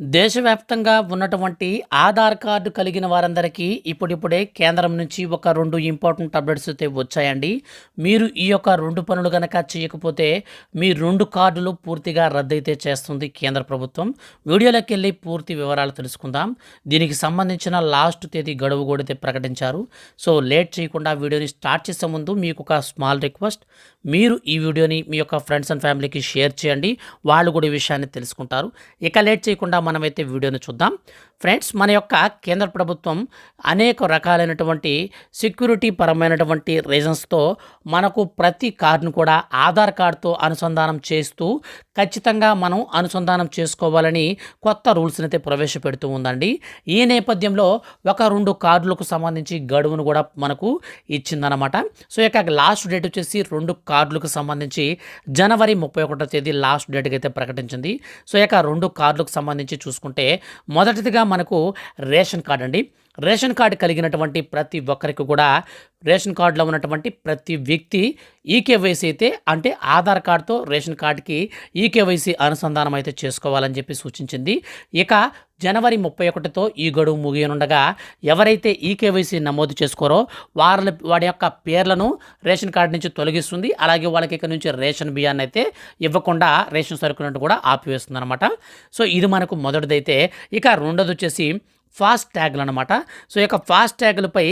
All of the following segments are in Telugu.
దేశవ్యాప్తంగా ఉన్నటువంటి ఆధార్ కార్డు కలిగిన వారందరికీ ఇప్పుడిప్పుడే కేంద్రం నుంచి ఒక రెండు ఇంపార్టెంట్ అప్డేట్స్ అయితే వచ్చాయండి. మీరు ఈ యొక్క రెండు పనులు కనుక చేయకపోతే మీ రెండు కార్డులు పూర్తిగా రద్దయితే చేస్తుంది కేంద్ర ప్రభుత్వం. వీడియోలోకి వెళ్ళి పూర్తి వివరాలు తెలుసుకుందాం. దీనికి సంబంధించిన లాస్ట్ తేదీ గడువు కూడా అయితే ప్రకటించారు. సో లేట్ చేయకుండా వీడియోని స్టార్ట్ చేసే ముందు మీకు ఒక స్మాల్ రిక్వెస్ట్. మీరు ఈ వీడియోని మీ యొక్క ఫ్రెండ్స్ అండ్ ఫ్యామిలీకి షేర్ చేయండి. వాళ్ళు కూడా ఈ విషయాన్ని తెలుసుకుంటారు. ఇక లేట్ చేయకుండా మనమైతే వీడియోని చూద్దాం. ఫ్రెండ్స్ మన యొక్క కేంద్ర ప్రభుత్వం అనేక రకాలైనటువంటి సెక్యూరిటీ పరమైనటువంటి రీజన్స్తో మనకు ప్రతి కార్డును కూడా ఆధార్ కార్డుతో అనుసంధానం చేస్తూ ఖచ్చితంగా మనం అనుసంధానం చేసుకోవాలని కొత్త రూల్స్ని అయితే ప్రవేశపెడుతూ ఉందండి. ఈ నేపథ్యంలో ఒక రెండు కార్డులకు సంబంధించి గడువును కూడా మనకు ఇచ్చిందనమాట సో ఇక లాస్ట్ డేట్ వచ్చేసి రెండు కార్డులకు సంబంధించి జనవరి ముప్పై ఒకటో తేదీ లాస్ట్ డేట్కి అయితే ప్రకటించింది. సో ఇక రెండు కార్డులకు సంబంధించి చూసుకుంటే మొదటిదిగా మనకు రేషన్ కార్డు అండి. రేషన్ కార్డు కలిగినటువంటి ప్రతి ఒక్కరికి కూడా రేషన్ కార్డులో ఉన్నటువంటి ప్రతి వ్యక్తి ఈకేవైసీ అయితే అంటే ఆధార్ కార్డుతో రేషన్ కార్డుకి ఈకేవైసీ అనుసంధానం అయితే చేసుకోవాలని చెప్పి సూచించింది. ఇక జనవరి ముప్పై ఒకటితో ఈ గడువు ముగియనుండగా ఎవరైతే ఈకేవైసీ నమోదు చేసుకోరో వాళ్ళ వాడి యొక్క పేర్లను రేషన్ కార్డు నుంచి తొలగిస్తుంది. అలాగే వాళ్ళకి ఇక్కడ నుంచి రేషన్ బియ్యాన్ని అయితే ఇవ్వకుండా రేషన్ సరుకులను కూడా ఆపివేస్తుంది అనమాట సో ఇది మనకు మొదటిదైతే. ఇక రెండోది వచ్చేసి ఫాస్ట్ ట్యాగ్లు అనమాట సో ఈ యొక్క ఫాస్ట్ ట్యాగ్లపై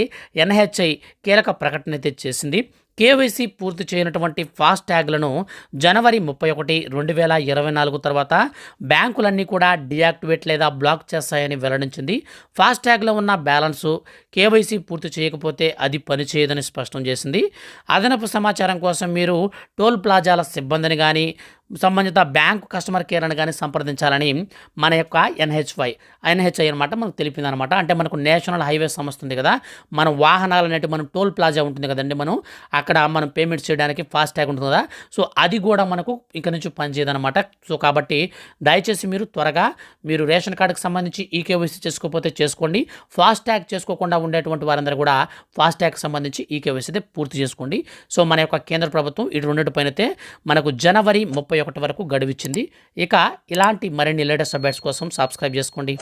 ఎన్హెచ్ఐ కీలక ప్రకటన అయితే చేసింది. కేవైసీ పూర్తి చేయనటువంటి ఫాస్ట్ ట్యాగ్లను జనవరి ముప్పై ఒకటి రెండు వేల ఇరవై నాలుగు తర్వాత బ్యాంకులన్నీ కూడా డియాక్టివేట్ లేదా బ్లాక్ చేస్తాయని వెల్లడించింది. ఫాస్ట్ ట్యాగ్లో ఉన్న బ్యాలెన్సు కేవైసీ పూర్తి చేయకపోతే అది పనిచేయదని స్పష్టం చేసింది. అదనపు సమాచారం కోసం మీరు టోల్ ప్లాజాల సిబ్బందిని కానీ సంబంధిత బ్యాంకు కస్టమర్ కేర్ అని కానీ సంప్రదించాలని మన యొక్క ఎన్హెచ్వై ఎన్హెచ్ఐ అనమాట మనకు తెలిపింది అనమాట అంటే మనకు నేషనల్ హైవే సంస్థ ఉంది కదా మన వాహనాలు అనేవి మనం టోల్ ప్లాజా ఉంటుంది కదండి మనం అక్కడ మనం పేమెంట్ చేయడానికి ఫాస్ట్ ట్యాగ్ ఉంటుంది కదా. సో అది కూడా మనకు ఇక నుంచి పనిచేయదనమాట సో కాబట్టి దయచేసి మీరు త్వరగా మీరు రేషన్ కార్డుకి సంబంధించి ఈకేవైసీ చేసుకోకపోతే చేసుకోండి. ఫాస్ట్ ట్యాగ్ చేసుకోకుండా ఉండేటువంటి వారందరూ కూడా ఫాస్ట్ ట్యాగ్ సంబంధించి ఈకేవైసీ అయితే పూర్తి చేసుకోండి. సో మన యొక్క కేంద్ర ప్రభుత్వం ఇటు రెండింటిపైనైతే మనకు జనవరి ముప్పై ఒకటి వరకు గడువిచ్చింది. ఇక ఇలాంటి మరిన్ని లేటెస్ట్ అప్డేట్స్ కోసం సబ్స్క్రైబ్ చేసుకోండి.